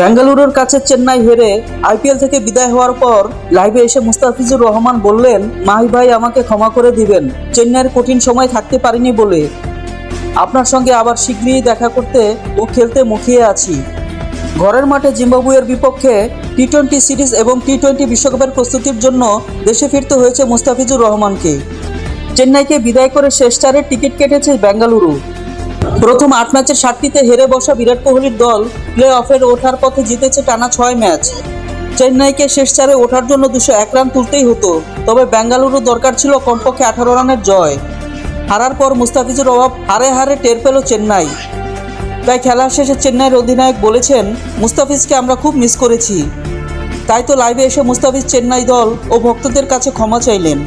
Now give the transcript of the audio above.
বেঙ্গালুরুর কাছে চেন্নাই হেরে আইপিএল থেকে বিদায় হওয়ার পর লাইভে এসে মুস্তাফিজুর রহমান বললেন, মাহি ভাই, আমাকে ক্ষমা করে দিবেন। চেন্নাইয়ের কঠিন সময় থাকতে পারিনি বলে। আপনার সঙ্গে আবার শীঘ্রই দেখা করতে ও খেলতে মুখিয়ে আছি। ঘরের মাঠে জিম্বাবুয়ের বিপক্ষে টি টোয়েন্টি সিরিজ এবং টি টোয়েন্টি বিশ্বকাপের প্রস্তুতির জন্য দেশে ফিরতে হয়েছে মুস্তাফিজুর রহমানকে। চেন্নাইকে বিদায় করে শেষ চারের টিকিট কেটেছে বেঙ্গালুরু। প্রথম আট ম্যাচের সাতটিতে হেরে বসা বিরাট কোহলির দল প্লে অফের ওঠার পথে জিতেছে টানা ছয় ম্যাচ। চেন্নাইকে শেষ চারে ওঠার জন্য দুশো এক রান তুলতেই হতো, তবে বেঙ্গালুরু দরকার ছিল কমপক্ষে আঠারো রানের জয়। হারার পর মুস্তাফিজুর অভাব হারে হারে টের পেল চেন্নাই। তাই খেলার শেষে চেন্নাইয়ের অধিনায়ক বলেছেন, মুস্তাফিজকে আমরা খুব মিস করেছি। তাই তো লাইভে এসে মুস্তাফিজ চেন্নাই দল ও ভক্তদের কাছে ক্ষমা চাইলেন।